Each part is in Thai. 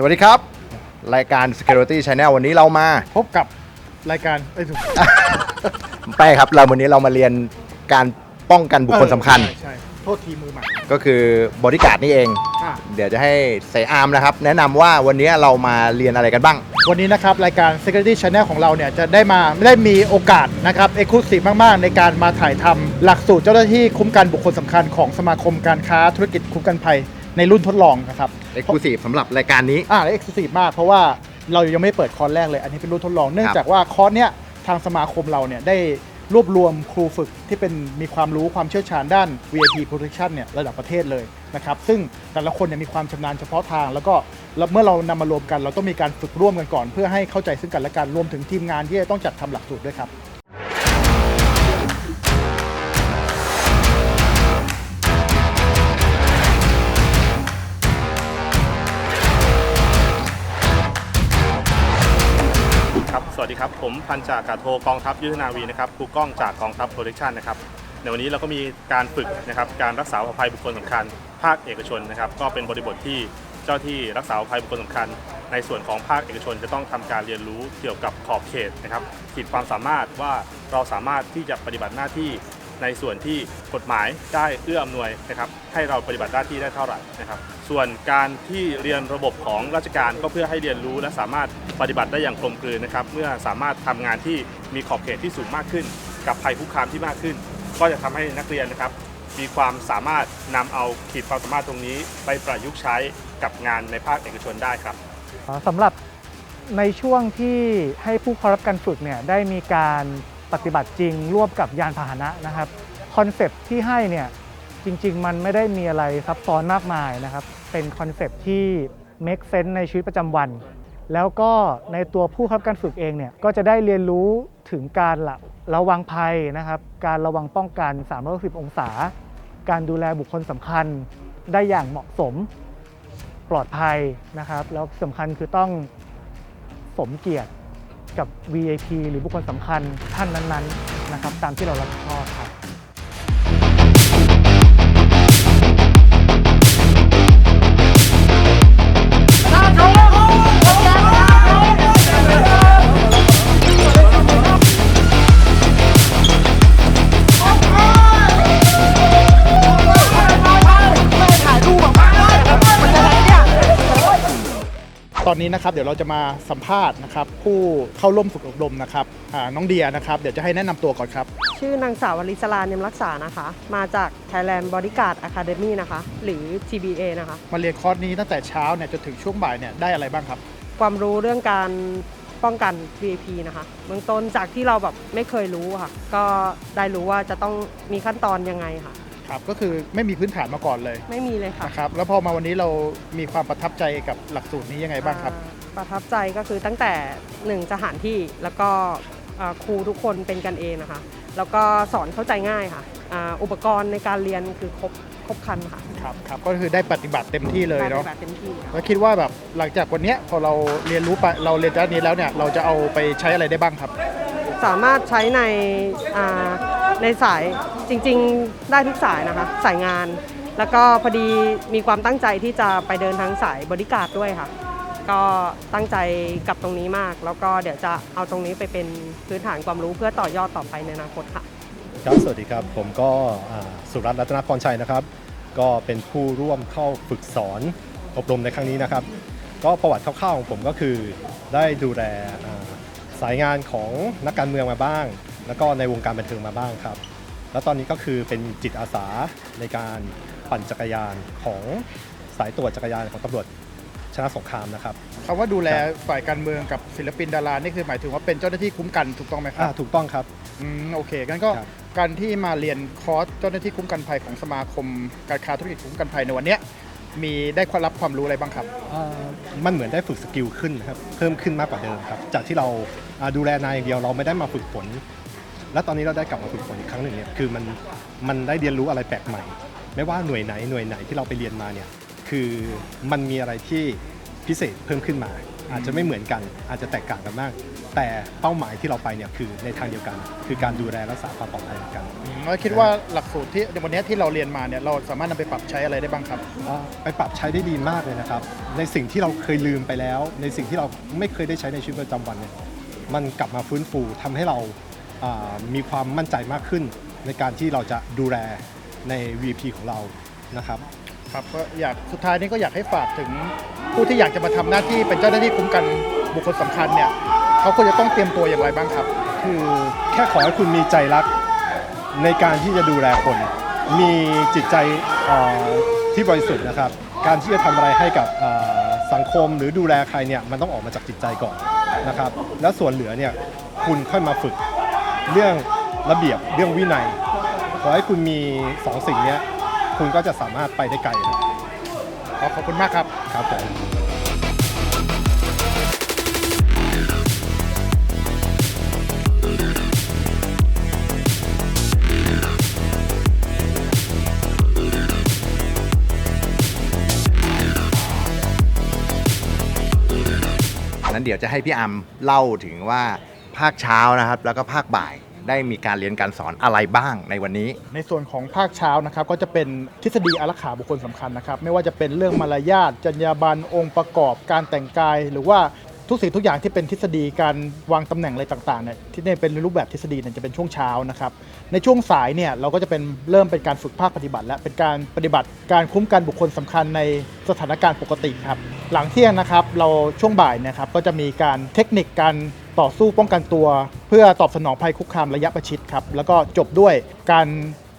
สวัสดีครับ รายการ Security Channel วันนี้เรามา พบกับรายการเอ้ยถูกไปครับเราวันนี้เรามาเรียนการป้องกันบุคคลสำคัญ ใช่ใช่โทษทีมือใหม่ก็คือบริการดนี่เอง อะเดี๋ยวจะให้เสยอาร์มนะครับ แนะนำว่าวันนี้เรามาเรียนอะไรกันบ้าง วันนี้นะครับ รายการ Security Channel ของเราเนี่ยจะได้มาไม่ได้มีโอกาสนะครับเอกลุศิมาก ๆ ในการมาถ่ายทำหลักสูตรเจ้าหน้าที่คุ้มกันบุคคลสำคัญของสมาคมการค้าธุรกิจคุ้มกันภัย ในรุ่นทดลองนะครับ Exclusive สำหรับรายการนี้ อ่าและเอกลุศิมากเพราะว่าเรายังไม่ได้เปิดคอร์สแรกเลย อันนี้เป็นรุ่นทดลองเนื่องจากว่าคอร์สเนี้ยทางสมาคมเราเนี่ยได้รวบรวมครูฝึกที่เป็นมีความรู้ความเชี่ยวชาญด้าน VIP protection เนี่ยระดับประเทศเลยนะครับ ซึ่งแต่ละคนเนี่ยมีความชำนาญเฉพาะทาง แล้วก็แล้วเมื่อเรานำมารวมกัน เราต้องมีการฝึกร่วมกันก่อน เพื่อให้เข้าใจซึ่งกันและกันรวมถึงทีมงานที่จะต้องจัดทำหลักสูตรด้วยครับ สวัสดีครับ ผมพันจากกาโทกองทัพยุทธนาวีนะครับครูกล้องจากกองทัพโปรดักชันนะครับในวันนี้เราก็มีการฝึกนะครับการรักษาภัยบุคคลสำคัญ ภาคเอกชนนะครับก็เป็นบริบทที่เจ้าที่รักษาภัยบุคคลสำคัญ ในส่วนของภาคเอกชนจะต้องทำการเรียนรู้เกี่ยวกับขอบเขตนะครับขีดความสามารถว่าเราสามารถที่จะปฏิบัติหน้าที่ ในส่วนที่กฎหมายได้เอื้ออำนวยนะครับให้เราปฏิบัติหน้าที่ได้เท่าไหร่นะครับส่วนการที่เรียนระบบของราชการก็เพื่อให้เรียนรู้และสามารถปฏิบัติได้อย่างกลมกลืนนะครับเมื่อสามารถทำงานที่มีขอบเขตที่สูงมากขึ้น กับภัยคุกคามที่มากขึ้น ก็จะทำให้นักเรียนนะครับมีความสามารถนำเอาขีดความสามารถตรงนี้ ไปประยุกต์ใช้กับงานในภาคเอกชนได้ครับสำหรับในช่วงที่ให้ผู้เข้ารับการฝึกเนี่ยได้มีการ ปฏิบัติจริงร่วมกับยานพาหนะนะครับคอนเซปที่ให้เนี่ยจริง ๆ มันไม่ได้มีอะไรซับซ้อนมากมายนะครับ เป็นคอนเซปที่ make sense ในชีวิตประจำวัน แล้วก็ในตัวผู้เข้ารับการฝึกเองเนี่ยก็จะได้เรียนรู้ถึงการระระวังภัยนะครับ การระวังป้องกัน 360 องศา การดูแลบุคคลสำคัญได้อย่างเหมาะสมปลอดภัยนะครับ แล้วสำคัญคือต้องสมเกียรติ กับ VIP หรือบุคคลสำคัญท่านนั้นๆนะครับตามที่เรารับผิดชอบครับ ตอนนี้นะครับเดี๋ยวเราจะมาสัมภาษณ์นะครับผู้เข้าร่วมฝึกอบรมนะครับอ่าน้องเดียนะครับเดี๋ยวจะให้แนะนำตัวก่อนครับ ชื่อนางสาววลิศลาเนียมรักษานะคะ มาจาก Thailand Bodyguard Academy นะคะ หรือ TBA นะคะ มาเรียนคอร์สนี้ตั้งแต่เช้าเนี่ยจนถึงช่วงบ่ายเนี่ยได้อะไรบ้างครับความรู้เรื่องการป้องกัน VIP นะคะเบื้องต้นจากที่เราแบบไม่เคยรู้ค่ะ ก็ได้รู้ว่าจะต้องมีขั้นตอนยังไงค่ะ ครับก็คือไม่มีพื้นฐานมาก่อนเลยไม่มีเลยค่ะ นะครับแล้วพอมาวันนี้เรามีความประทับใจกับหลักสูตรนี้ยังไงบ้างครับ อ่าประทับใจก็คือตั้งแต่หนึ่งสถานที่แล้วก็อ่าครูทุกคนเป็นกันเองนะคะ แล้วก็สอนเข้าใจง่ายค่ะอ่าอุปกรณ์ในการเรียนคือครบครบครันค่ะครับครับก็คือได้ปฏิบัติเต็มที่เลยเนาะปฏิบัติเต็มที่ค่ะแล้วคิดว่าแบบหลังจากวันเนี้ยพอเราเรียนรู้ไปเราเรียนด้านนี้แล้วเนี่ยเราจะเอาไปใช้อะไรได้บ้างครับ สามารถใช้ในอ่า ในสายจริงๆได้ทุกสายนะคะ สายงาน แล้วก็พอดีมีความตั้งใจที่จะไปเดินทางสายบริการด้วยค่ะ ก็ตั้งใจกับตรงนี้มาก แล้วก็เดี๋ยวจะเอาตรงนี้ไปเป็นพื้นฐานความรู้เพื่อต่อยอดต่อไปในอนาคตค่ะ ครับสวัสดีครับ ผมก็อ่าสุรัตน์รัตนพรชัยนะครับ ก็เป็นผู้ร่วมเข้าฝึกสอนอบรมในครั้งนี้นะครับ ก็ประวัติคร่าวๆของผมก็คือได้ดูแลอ่าสายงานของนักการเมืองมาบ้าง แล้วก็ในวงการบันเทิงมาบ้างครับ แล้วตอนนี้ก็คือเป็นจิตอาสาในการปั่นจักรยานของสายตรวจจักรยานของตำรวจชนะสงครามนะครับ คำว่าดูแลครับฝ่ายการเมืองกับศิลปินดารานี่คือหมายถึงว่าเป็นเจ้าหน้าที่คุ้มกันถูกต้องไหมคอ่ารับถูกต้องครับ อืมโอเคงั้นก็ครับ การที่มาเรียนคอร์สเจ้าหน้าที่คุ้มกันภัยของสมาคม การค้าธุรกิจคุ้มกันภัยในวันเนี้ยมีได้ความรับความรู้อะไรบ้างครับ อ่ามันเหมือนได้ฝึกสกิลขึ้นนะครับ เพิ่มขึ้นมากกว่าเดิมครับ จากที่เราอ่าดูแลนายอย่างเดียวเราไม่ได้มาฝึกฝน และตอนนี้เราได้กลับมาฝึกฝนอีกครั้งหนึ่งเนี่ยคือมันมันได้เรียนรู้อะไรแปลกใหม่ ไม่ว่าหน่วยไหนหน่วยไหนที่เราไปเรียนมาเนี่ยคือมันมีอะไรที่พิเศษเพิ่มขึ้นมา อาจจะไม่เหมือนกันอาจจะแตกต่างกันมาก แต่เป้าหมายที่เราไปเนี่ยคือในทางเดียวกัน คือการดูแลรักษาความปลอดภัยเหมือนกันเราคิดว่าหลักสูตรที่ในวันนี้ที่เราเรียนมาเนี่ยเราสามารถนำไปปรับใช้อะไรได้บ้างครับอ่าไปปรับใช้ได้ดีมากเลยนะครับ ในสิ่งที่เราเคยลืมไปแล้ว ในสิ่งที่เราไม่เคยได้ใช้ในชีวิตประจำวันเนี่ยมันกลับมาฟื้นฟูทำให้เราอ่า มีความมั่นใจมากขึ้น ในการที่เราจะดูแลใน VP ของเรานะครับครับก็อยากสุดท้ายนี้ก็อยากให้ฝากถึงผู้ที่อยากจะมาทำหน้าที่เป็นเจ้าหน้าที่คุ้มกันบุคคลสำคัญเนี่ยเขาควรจะต้องเตรียมตัวอย่างไรบ้างครับ คือแค่ขอให้คุณมีใจรักในการที่จะดูแลคน มีจิตใจเอ่อที่บริสุทธิ์นะครับ การที่จะทำอะไรให้กับเอ่อสังคมหรือดูแลใครเนี่ยมันต้องออกมาจากจิตใจก่อนนะครับ แล้วส่วนเหลือเนี่ยคุณค่อยมาฝึก เรื่องระเบียบเรื่องวินัย ขอให้คุณมีสองสิ่งเนี้ยคุณก็จะสามารถไปได้ไกลครับขอขอบคุณมากครับครับผมนั้นเดี๋ยวจะให้พี่อัมเล่าถึงว่า ภาคเช้านะครับ แล้วก็ภาคบ่ายได้มีการเรียนการสอนอะไรบ้างในวันนี้ ในส่วนของภาคเช้านะครับก็จะเป็นทฤษฎีอารักขาบุคคลสำคัญนะครับ ไม่ว่าจะเป็นเรื่องมารยาทจรรยาบรรณองค์ประกอบการแต่งกาย หรือว่าทุกสิ่งทุกอย่างที่เป็นทฤษฎีการวางตำแหน่งอะไรต่างๆเนี่ยที่เนี่ยเป็นรูปแบบทฤษฎีเนี่ยจะเป็นช่วงเช้านะครับ ในช่วงสายเนี่ยเราก็จะเป็นเริ่มเป็นการฝึกภาคปฏิบัติ และเป็นการปฏิบัติการคุ้มกันบุคคลสำคัญในสถานการณ์ปกติครับหลังเที่ยงนะครับเราช่วงบ่ายเนะครับก็จะมีการเทคนิคการ ต่อสู้ป้องกันตัว เพื่อตอบสนองภัยคุกคามระยะประชิดครับ แล้วก็จบด้วยการ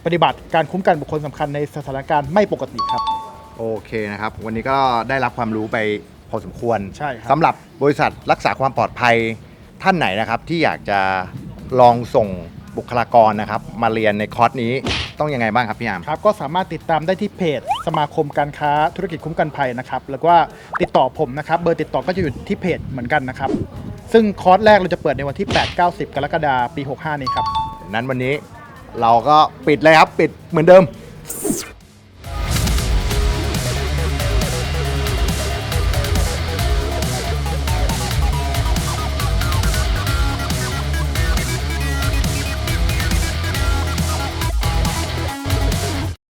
ปฏิบัติการคุ้มกันบุคคลสำคัญในสถานการณ์ไม่ปกติครับ โอเคนะครับ วันนี้ก็ได้รับความรู้ไปพอสมควรใช่ครับ สำหรับบริษัทรักษาความปลอดภัยท่านไหนนะครับ ที่อยากจะลองส่งบุคลากรนะครับ มาเรียนในคอร์สนี้ ต้องยังไงบ้างครับพี่อามครับก็สามารถติดตามได้ที่เพจ สมาคมการค้าธุรกิจคุ้มกันภัยนะครับ แล้วก็ติดต่อผมนะครับ เบอร์ติดต่อก็จะอยู่ที่เพจเหมือนกันนะครับ ซึ่งคอร์สแรกเราจะเปิดในวันที่ 8-90 กรกฎาคมปี 65 นี้ครับ นั้นวันนี้เราก็ปิดเลยครับ ปิดเหมือนเดิม